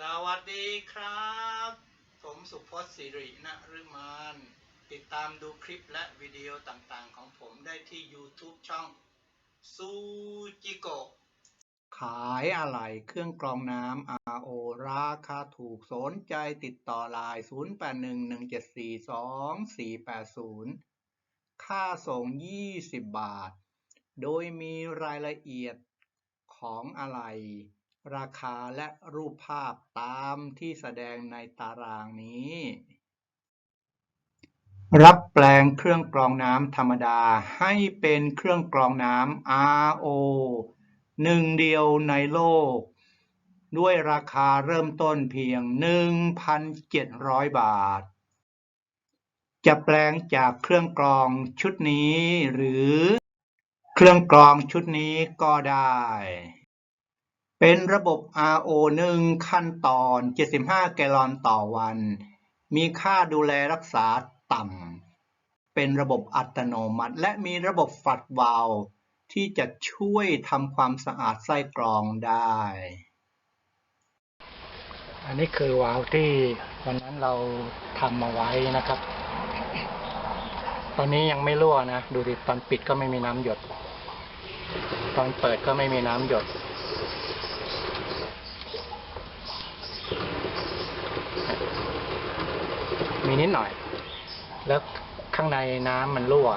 สวัสดีครับ ผมสุพจน์สิรินฤมานติดตามดูคลิปและวิดีโอต่างๆ ของผมได้ที่ YouTube ช่องซูจิโกะขายอะไหล่เครื่องกรองน้ำ RO ราคาถูกสนใจติดต่อไลน์0811742480 ค่าส่ง 20 บาท โดยมีรายละเอียดของอะไหล่ ราคาและรูปภาพตามที่แสดงในตารางนี้ รับแปลงเครื่องกรองน้ำธรรมดาให้เป็นเครื่องกรองน้ำ RO หนึ่งเดียวในโลก ด้วยราคาเริ่มต้นเพียง 1,700 บาท จะแปลงจากเครื่องกรองชุดนี้หรือเครื่องกรองชุดนี้ก็ได้ เป็นระบบ RO 1 ขั้นตอน 75 แกลลอนต่อวัน มีค่าดูแลรักษาต่ำ เป็นระบบอัตโนมัติ และมีระบบฝัดวาล์วที่จะช่วยทำความสะอาดไส้กรองได้ อันนี้คือวาล์วที่วันนั้นเราทำมาไว้นะครับ ตอนนี้ยังไม่รั่วนะ ดูดิตอนปิดก็ไม่มีน้ำหยด ตอนเปิดก็ไม่มีน้ำหยด มีนิดหน่อย แล้วข้างในน้ำมันรั่ว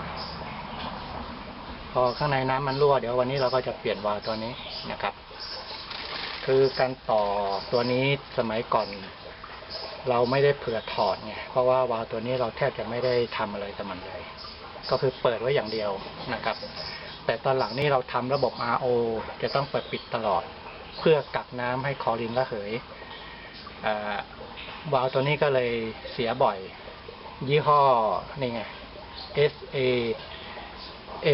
พอข้างในน้ำมันรั่ว เดี๋ยววันนี้เราก็จะเปลี่ยนวาล์วตัวนี้นะครับ คือการต่อตัวนี้สมัยก่อน เราไม่ได้เผื่อถอดไงเพราะว่าวาล์วตัวนี้เราแทบจะไม่ได้ทำอะไรกับมันเลย ก็คือเปิดไว้อย่างเดียวนะครับ แต่ตอนหลังนี่เราทำระบบ RO จะต้องเปิดปิดตลอด เพื่อกักน้ำให้คอรินระเหยอ่า วาล์วตัวนี้ก็เลยเสียบ่อย ยี่ห้อนี่ไง S A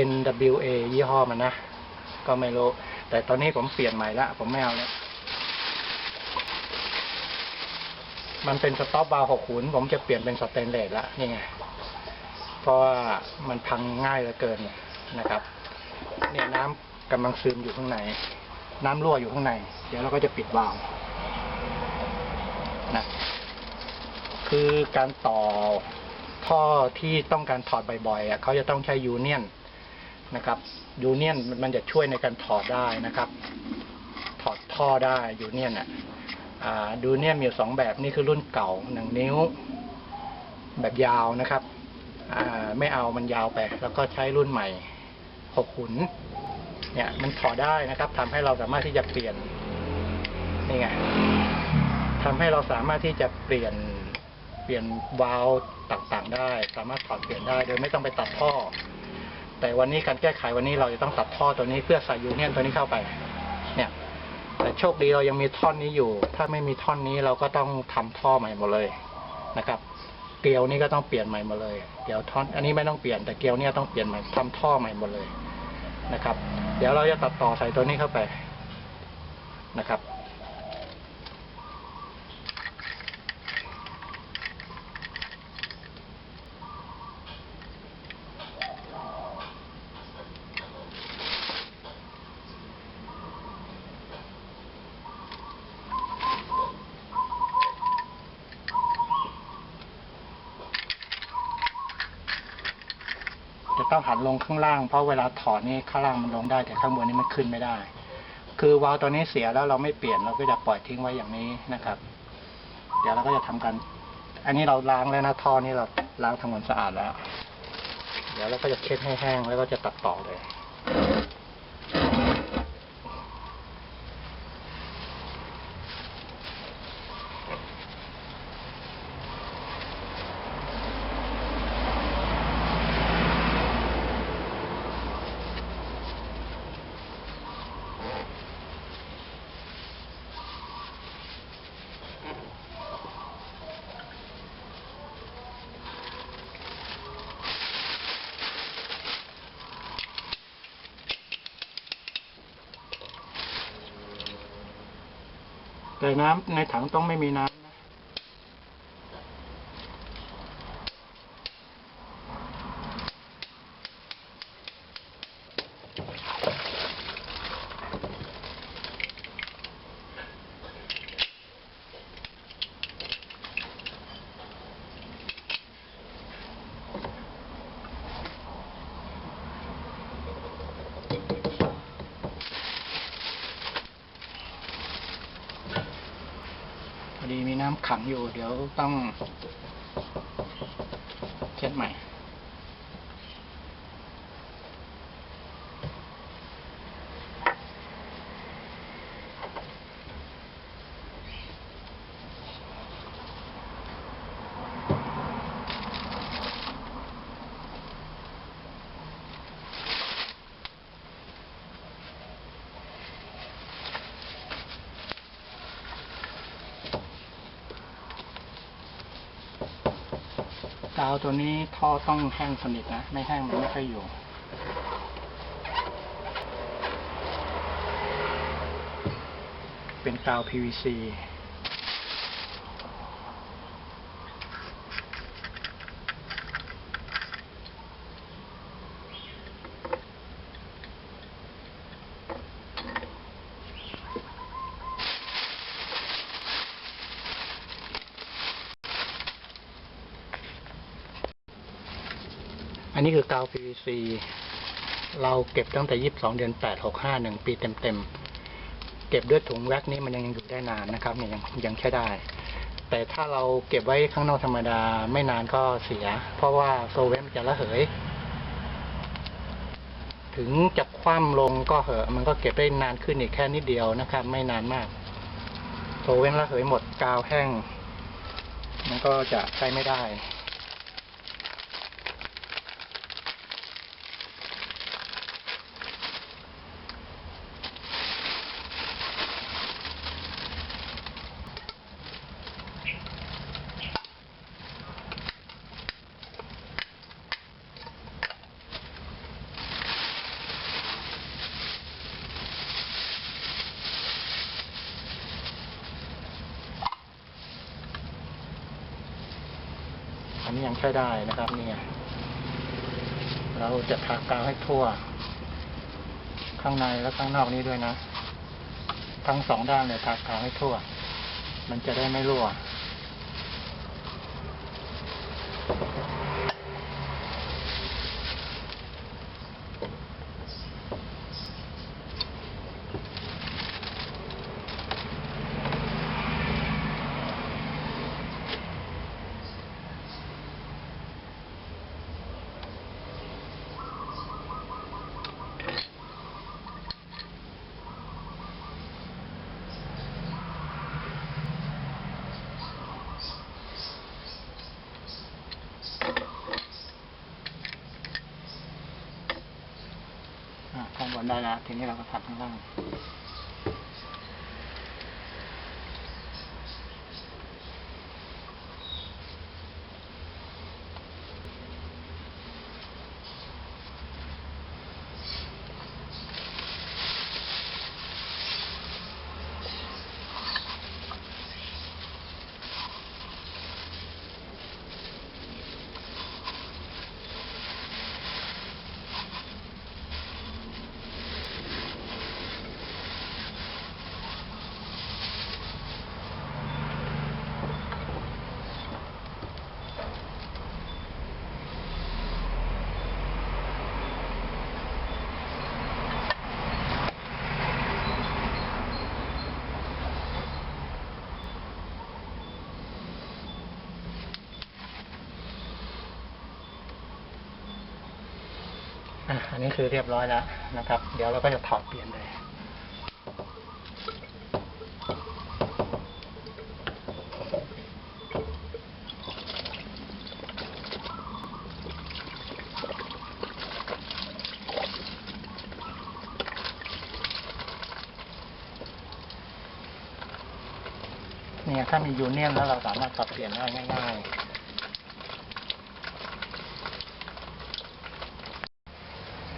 N W A ยี่ห้อมันนะ ก็ไม่รู้ แต่ตอนนี้ผมเปลี่ยนใหม่ละผมไม่เอาแล้วมันเป็นสต็อปบาร์หกขุนผมจะเปลี่ยนเป็นสเตนเลสละนี่ไง เพราะว่ามันพังง่ายเหลือเกินนะครับ เนี่ยน้ำกำลังซึมอยู่ข้างใน น้ำรั่วอยู่ข้างใน เดี๋ยวเราก็จะปิดวาล์วนะ คือการต่อท่อที่ต้องการถอดบ่อยๆเขาจะต้องใช้ยูเนียนนะครับยูเนียนมันจะช่วยในการถอดได้นะครับ ถอดท่อได้ยูเนียนอะอ่ายูเนียนมีสองแบบนี่คือรุ่นเก่าหนึ่งนิ้ว แบบยาวนะครับไม่เอามันยาวไป แล้วก็ใช้รุ่นใหม่หกขุน เนี่ยมันถอดได้นะครับทำให้เราสามารถที่จะเปลี่ยนนี่ไงทำให้เราสามารถที่จะเปลี่ยน ลี่ยนวาล์วต่างๆ ได้ สามารถถอดเปลี่ยนได้โดยไม่ต้องไปตัดท่อ แต่วันนี้การแก้ไขวันนี้เราจะต้องตัดท่อตัวนี้เพื่อใส่ยูเนียนตัวนี้เข้าไป เนี่ย แต่โชคดีเรายังมีท่อนนี้อยู่ ถ้าไม่มีท่อนนี้เราก็ต้องทำท่อใหม่หมดเลยนะครับ เกลียวนี่ก็ต้องเปลี่ยนใหม่หมดเลยเดี๋ยวท่อน อันนี้ไม่ต้องเปลี่ยนแต่เกลียวเนี่ยต้องเปลี่ยนใหม่ทำท่อใหม่หมดเลยนะครับ เดี๋ยวเราจะตัดต่อใส่ตัวนี้เข้าไปนะครับ จะ ต้องหันลงข้างล่าง เพราะเวลาถอดนี่ข้างล่างมันลงได้ แต่ข้างบนนี่มันขึ้นไม่ได้ คือวาล์วตัวนี้เสียแล้วเราไม่เปลี่ยนเราก็จะปล่อยทิ้งไว้อย่างนี้นะครับ เดี๋ยวเราก็จะทำกันอันนี้เราล้างแล้วนะท่อนี่เราล้างทำความสะอาดแล้ว เดี๋ยวเราก็จะเช็ดให้แห้งแล้วก็จะตัดต่อเลย แต่น้ำในถังต้องไม่มีน้ำ พอดีมีน้ำขังอยู่ เดี๋ยวต้องเช็ดใหม่ กาวตัวนี้ท่อต้องแห้งสนิทนะ ไม่แห้งมันไม่ค่อยอยู่เป็นกาว PVC นนี้คือกาว PVC เราเก็บตั้งแต่22เดือน8 65 1ปีเต็มๆเก็บด้วยถุงแว็กนี้มันยังอยู่ได้นานนะครับเนี่ยยังยังใช้ได้ แต่ถ้าเราเก็บไว้ข้างนอกธรรมดาไม่นานก็เสีย เพราะว่าโซเวนจะระเหย ถึงจะคว่ำลงก็เหอะ มันก็เก็บได้นานขึ้นอีกแค่นิดเดียวนะครับ ไม่นานมาก โซเวนระเหยหมดกาวแห้ง มันก็จะใช้ไม่ได้ นะครับเนี่ยเราจะทากาวให้ทั่ว ข้างในและข้างนอกนี้ด้วยนะ ทั้งสองด้านเลยทากาวให้ทั่ว มันจะได้ไม่รั่ว ได้แล้วทีนี้เราก็ถัดข้างล่าง อันนี้คือเรียบร้อยแล้วนะครับ เดี๋ยวเราก็จะถอดเปลี่ยนเลยเนี่ยถ้ามียูเนียนแล้วเราสามารถปรับเปลี่ยนได้ง่าย ๆ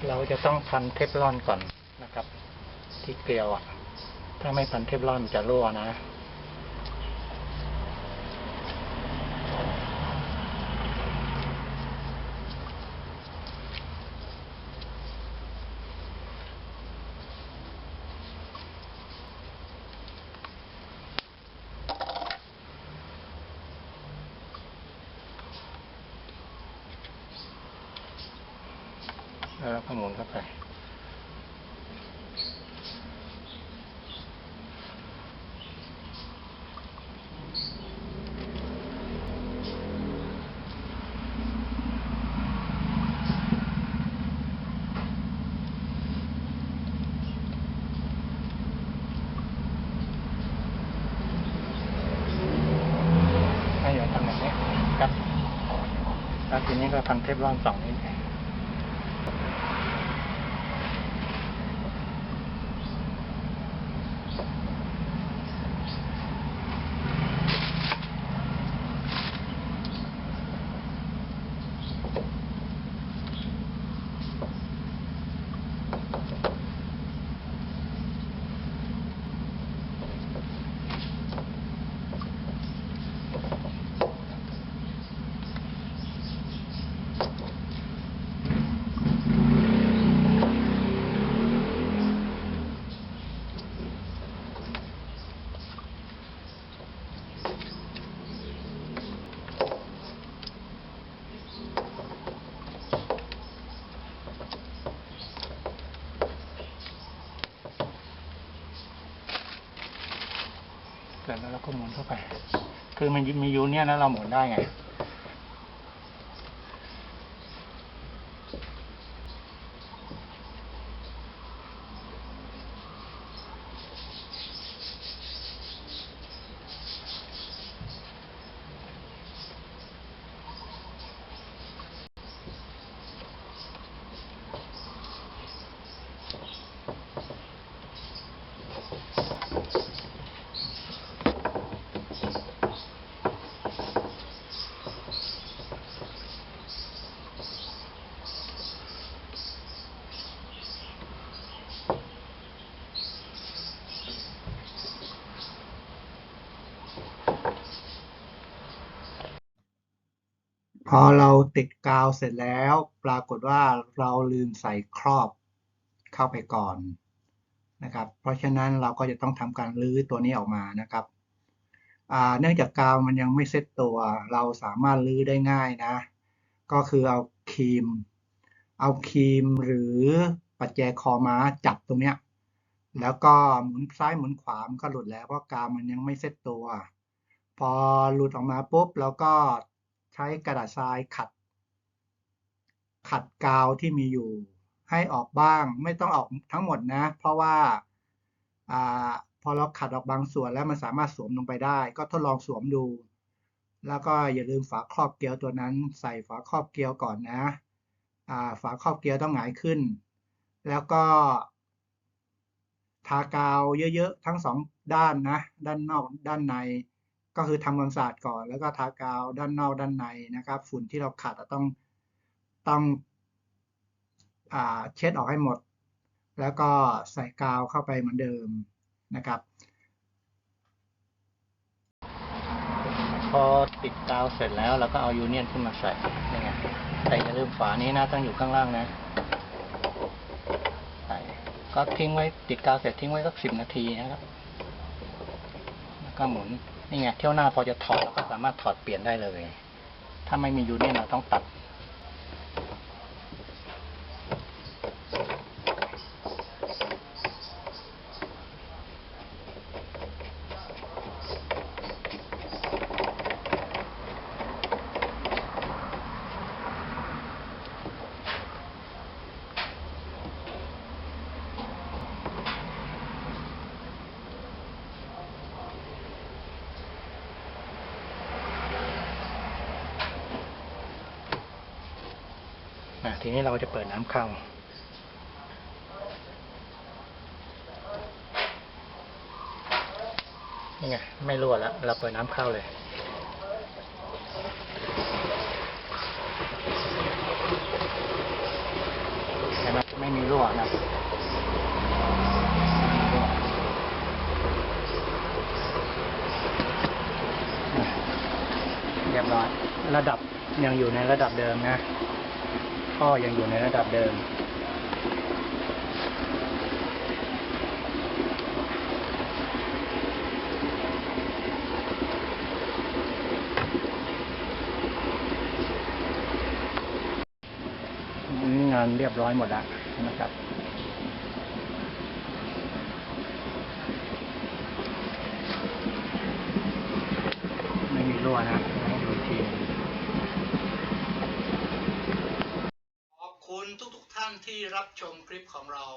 เราจะต้องพันเทฟลอนก่อนนะครับ ที่เกลียวอะ ถ้าไม่พันเทฟลอนมันจะรั่วนะ แล้วเรามุนเข้าไป ให้อย่างทำแบบนี้ครับ แล้วทีนี้ก็พันเทปร่อนสองนี้ ก็หมุนเข้าไป คือมันมียูเนี่ยแล้วเราหมุนได้ไง พ อเราติดกาวเสร็จแล้ว ปรากฏว่าเราลืมใส่ครอบเข้าไปก่อนนะครับ เพราะฉะนั้นเราก็จะต้องทำการรื้อตัวนี้ออกมานะครับเนื่องจากกาวมันยังไม่เซ็ตตัว เราสามารถรื้อได้ง่ายนะ ก็คือเอาครีม เอาครีมหรือปัจแจคอม้าจับตรงเนี้ย แล้วก็หมุนซ้ายหมุนขวามันก็หลุดแล้วเพราะกาวมันยังไม่เซ็ตตัว พอหลุดออกมาปุ๊บเราก็ ใช้กระดาษทรายขัด ขัดกาวที่มีอยู่ ให้ออกบ้าง ไม่ต้องออกทั้งหมดนะ เพราะว่าอพอเราขัดออกบางส่วนแล้วมันสามารถสวมลงไปได้ ก็ทดลองสวมดู แล้วก็อย่าลืมฝาครอบเกลียวตัวนั้น ใส่ฝาครอบเกลียวก่อนนะฝาครอบเกลียวต้องหงายขึ้น แล้วก็ ทากาวเยอะๆทั้งสองด้านนะ ด้านนอกด้านใน ก็คือทำความสะอาดก่อน แล้วก็ทากาวด้านนอกด้านในนะครับ ฝุ่นที่เราขัดต้องต้องอเช็ดออกให้หมด แล้วก็ใส่กาวเข้าไปเหมือนเดิมนะครับ พอติดกาวเสร็จแล้วเราก็เอายูเนียนขึ้นมาใส่นี่ไงแต่อย่าลืมฝานี้นะต้องอยู่ข้างล่างนะใส่ก็ทิ้งไว้ติดกาวเสร็จทิ้งไว้สักสิบนาทีนะครับ แล้วก็หมุน นี่ไงเที่ยวหน้าพอจะถอดเราก็สามารถถอดเปลี่ยนได้เลย ถ้าไม่มียูเนียเราต้องตัด ทีนี้เราจะเปิดน้ำเข้า นี่ไง ไม่รั่วแล้ว เราเปิดน้ำเข้าเลยเห็นไหมไม่มีรั่วนะเรียบร้อย ระดับยังอยู่ในระดับเดิมนะ ท่อยังอยู่ในระดับเดิม งานเรียบร้อยหมดแล้วนะครับไม่มีรั่วนะให้ดูอีกที ขอบคุณทุกๆ ที่รับชมคลิปของเรา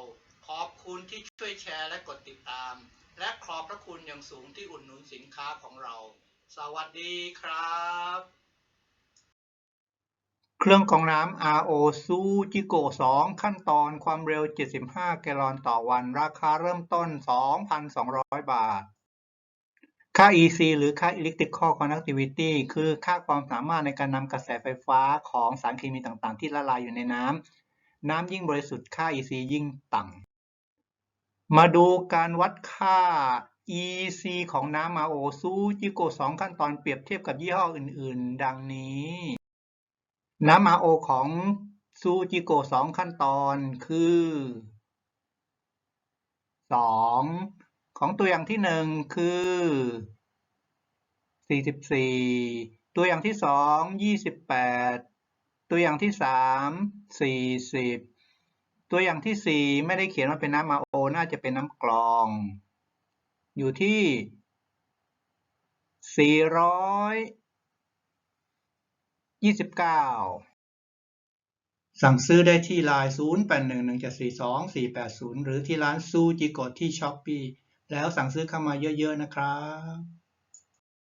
ขอบคุณที่ช่วยแชร์และกดติดตาม และขอบพระคุณอย่างสูงที่อุดหนุนสินค้าของเรา สวัสดีครับ เครื่องกรองน้ำ RO ซูจิโก2ขั้นตอนความเร็ว 75 แกลลอนต่อวัน ราคาเริ่มต้น 2,200 บาท ค่า EC หรือค่า Electrical Conductivity คือค่าความสามารถในการนำกระแสไฟฟ้าของสารเคมีต่างๆ ที่ละลายอยู่ในน้ำ น้ำยิ่งบริสุทธิ์ค่า EC ยิ่งต่ำ มาดูการวัดค่า EC ของน้ำ RO ซูจิโก2ขั้นตอนเปรียบเทียบกับยี่ห้ออื่น ๆ ดังนี้ น้ำ RO ของซูจิโก2ขั้นตอนคือ 2 ของตัวอย่างที่ 1 คือ 44 ตัวอย่างที่ 2 28 ตัวอย่างที่ 3 40 ตัวอย่างที่ 4 ไม่ได้เขียนว่าเป็นน้ำ RO น่าจะเป็นน้ำกรอง อยู่ที่ 429สั่งซื้อได้ที่ไลน์0811742480 หรือที่ร้านซูจิโกะที่ช้อปปีแล้วสั่งซื้อเข้ามาเยอะๆนะครับ